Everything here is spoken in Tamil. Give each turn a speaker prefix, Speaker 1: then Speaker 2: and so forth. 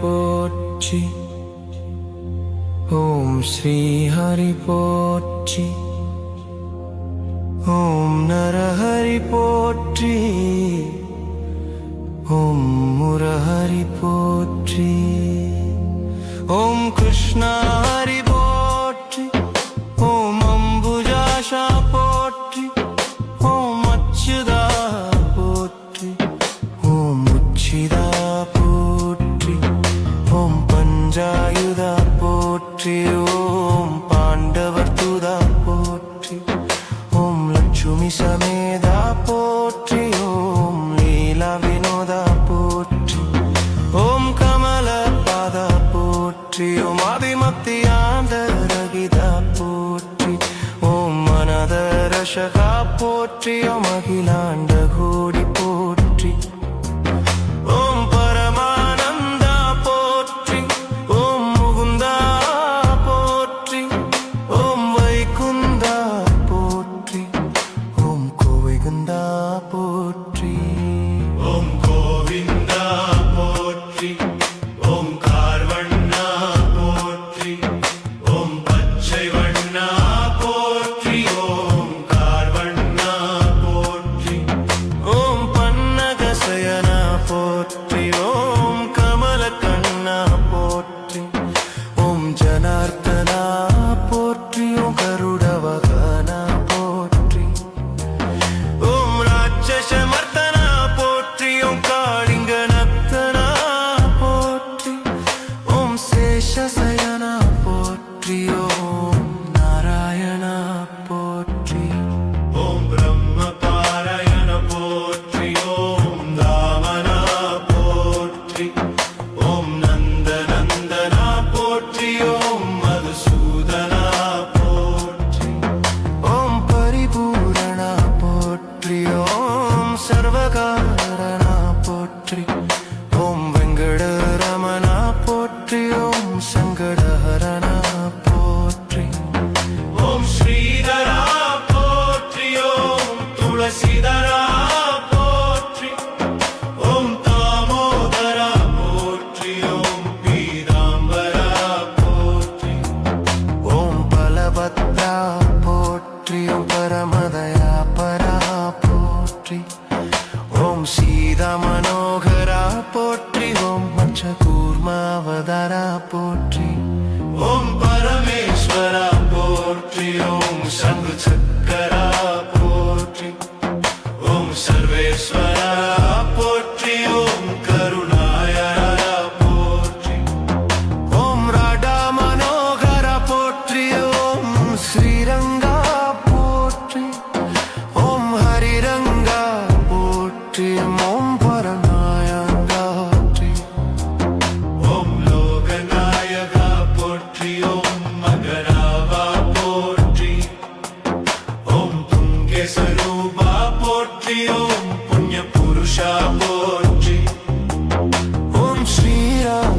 Speaker 1: போற்றி. ஓம் ஸ்ரீ ஹரி போற்றி. ஓம் நரஹரி போற்றி. ஓம் முரஹரி போற்றி. ஓம் கிருஷ்ணா ஹரி போற்றி ஓம் பாண்டவர் துதா போற்றி ஓம் லட்சுமி சமேதா போற்றி ஓம் லீலா வினோதா போற்றி ஓம் கமல பாதா போற்றி ஓம் ஆதிமத்தியாந்த ரகிதா போற்றி ஓம் மனத போற்றி ஓம் அகிலாண்ட கோடி போற்றி. மனோகரா போற்றி. ஓம் மச்ச கூர்மாவதாரா போற்றி. ஓம்
Speaker 2: பரமேஸ்வரா போற்றி. ஓம் சங்கு சக்தி புண்ணிய சுரூபா போற்றியோம் புண்ணிய புருஷா போற்றி
Speaker 1: ஓம் ஸ்ரீராம்